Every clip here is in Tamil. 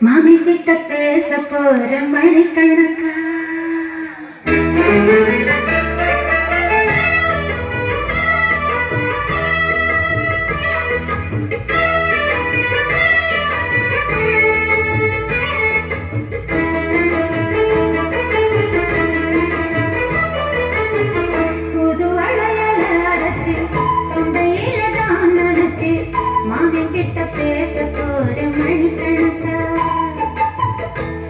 மாமி கிட்ட பேச போற மணிக்கணக்கா?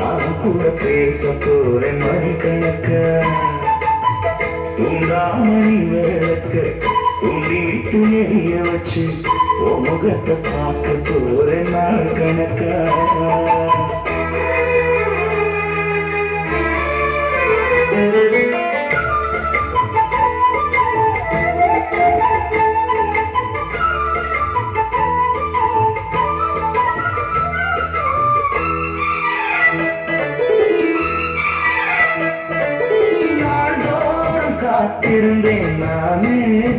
நான் கூட பேச போறேன் மணிக்கணக்க தூண்டாமணி விளக்க உண்டி விட்டு எரிய வச்சு உன் முகத்தை பார்க்க போறேன் நாள் கணக்கா. காத்திருந்தேன் நானே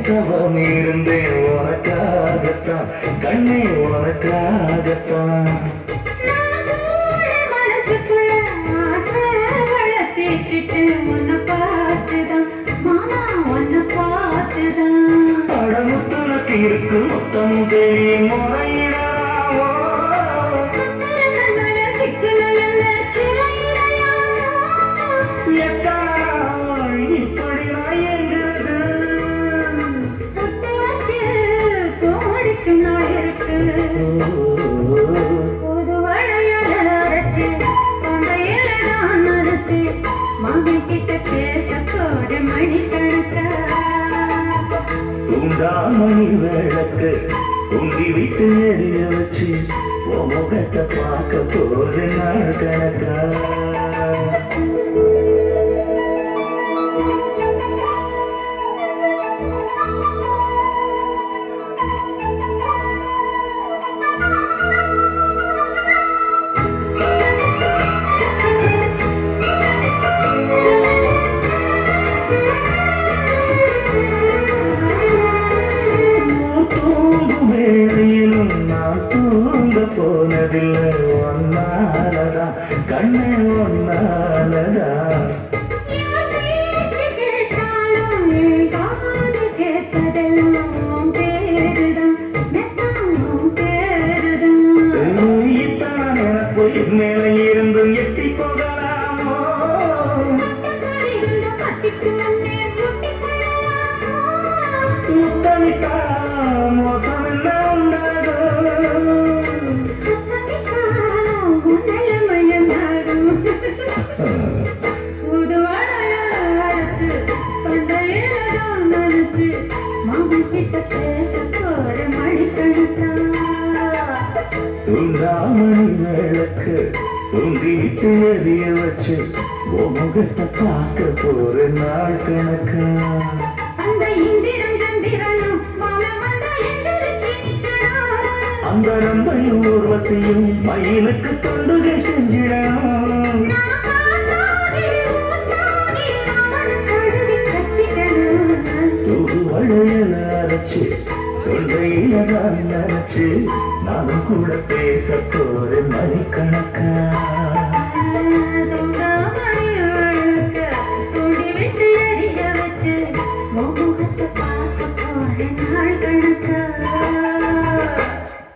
தவம் இருந்தேன். உனக்காகத்தான் கண்ணே உனக்காகத்தான். வளர்த்திட்டு உன்னை பார்த்துதான். தூண்டாமணி விளக்கு உங்கி விட்டு எரிய வச்சு உன் முகத்தை பார்க்க போது நாள் கணக்கா துண்டாமணி விளக்கு தூண்டி விட்டு எரிய வச்சு முகத்தை பார்க்க போற நாள் கணக்கா. அந்த நம்பையும் ஊர்வசியும் மயிலுக்கு தொண்டுகள் செஞ்சிடணும். சொல்கையில நான் நினைச்சு நான் கூட பேச போற மணிக்கணக்கா.